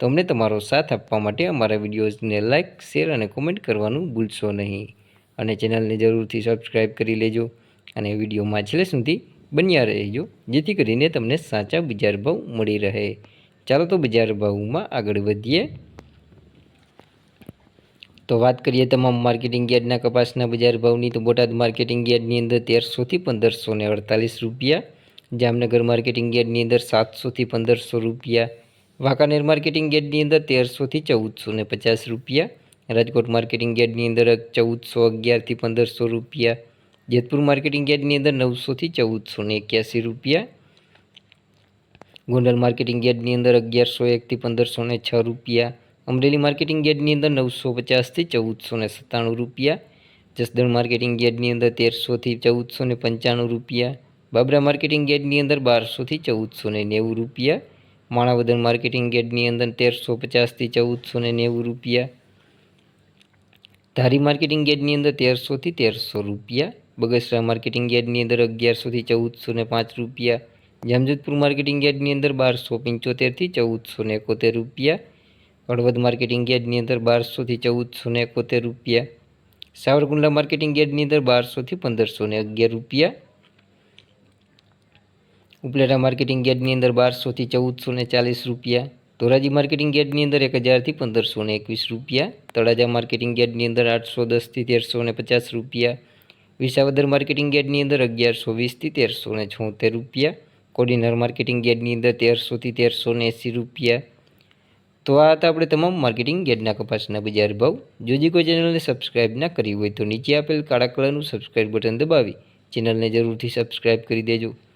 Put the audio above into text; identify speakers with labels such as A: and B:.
A: તો અમને તમારો સાથ આપવા માટે અમારા વિડીયોઝને લાઇક શેર અને કોમેન્ટ કરવાનું ભૂલશો નહીં. અને ચેનલને જરૂરથી સબસ્ક્રાઈબ કરી લેજો અને વિડીયોમાં છેલ્લે સુધી બન્યા રહેજો, જેથી કરીને તમને સાચા બજાર ભાવ મળી રહે. ચાલો તો બજાર ભાવમાં આગળ વધીએ. તો વાત કરીએ તમામ માર્કેટિંગ યાર્ડના કપાસના બજાર ભાવની, તો બોટાદ માર્કેટિંગ યાર્ડની અંદર તેરસોથી પંદરસો ને અડતાલીસ રૂપિયા, જામનગર માર્કેટિંગ યાર્ડની અંદર સાતસોથી પંદરસો રૂપિયા વાંકાનેર માર્કેટિંગ ગેટની અંદર તેરસોથી ચૌદસો ને પચાસ રૂપિયા. રાજકોટ માર્કેટિંગ ગેટની અંદર ચૌદસો અગિયારથી પંદરસો રૂપિયા. જેતપુર માર્કેટિંગ ગેટની અંદર નવસોથી ચૌદસો ને એક્યાસી રૂપિયા. ગોંડલ માર્કેટિંગ ગેટની અંદર અગિયારસો એકથી પંદરસો ને છ રૂપિયા. અમરેલી માર્કેટિંગ ગેટની અંદર નવસો પચાસથી ચૌદસો ને સત્તાણું રૂપિયા. જસદણ માર્કેટિંગ ગેટની અંદર તેરસોથી ચૌદસો ને પંચાણું રૂપિયા. બાબરા માર્કેટિંગ ગેટની અંદર બારસોથી ચૌદસો ને નેવું રૂપિયા. માણાવદર માર્કેટિંગ ગેટની અંદર તેરસો પચાસથી ચૌદસો ને નેવું રૂપિયા. ધારી માર્કેટિંગ ગેટની અંદર તેરસોથી તેરસો રૂપિયા. બગસરા માર્કેટિંગ ગેટની અંદર અગિયારસોથી ચૌદસો ને પાંચ રૂપિયા. જામજોધપુર માર્કેટિંગ ગેટની અંદર બારસો પંચોતેરથી ચૌદસો ને એકોતેર રૂપિયા. હળવદ માર્કેટિંગ ગેટની અંદર બારસોથી ચૌદસો ને એકોતેર રૂપિયા. સાવરકુંડલા માર્કેટિંગ ગેટની અંદર બારસોથી પંદરસો ને અગિયાર રૂપિયા. ઉપલેટા માર્કેટિંગ યાર્ડની અંદર બારસોથી ચૌદસો ને ચાલીસ રૂપિયા, ધોરાજી માર્કેટિંગ યાર્ડની અંદર એક હજારથી પંદરસો ને એકવીસ રૂપિયા, તળાજા માર્કેટિંગ યાર્ડની અંદર આઠસો દસથી તેરસો ને પચાસ રૂપિયા, વિસાવદર માર્કેટિંગ યાર્ડની અંદર અગિયારસો વીસથી તેરસો ને છોતેર રૂપિયા, કોડીનર માર્કેટિંગ યાર્ડની અંદર તેરસોથી તેરસો ને એંસી રૂપિયા. તો આ હતા આપણે તમામ માર્કેટિંગ યાર્ડના કપાસના બજાર ભાવ. જો જે કોઈ ચેનલને સબસ્ક્રાઇબ ના કરી હોય તો નીચે આપેલ કાળા કલરનું સબસ્ક્રાઇબ બટન દબાવી, ચેનલને જરૂરથી સબસ્ક્રાઇબ કરી દેજો.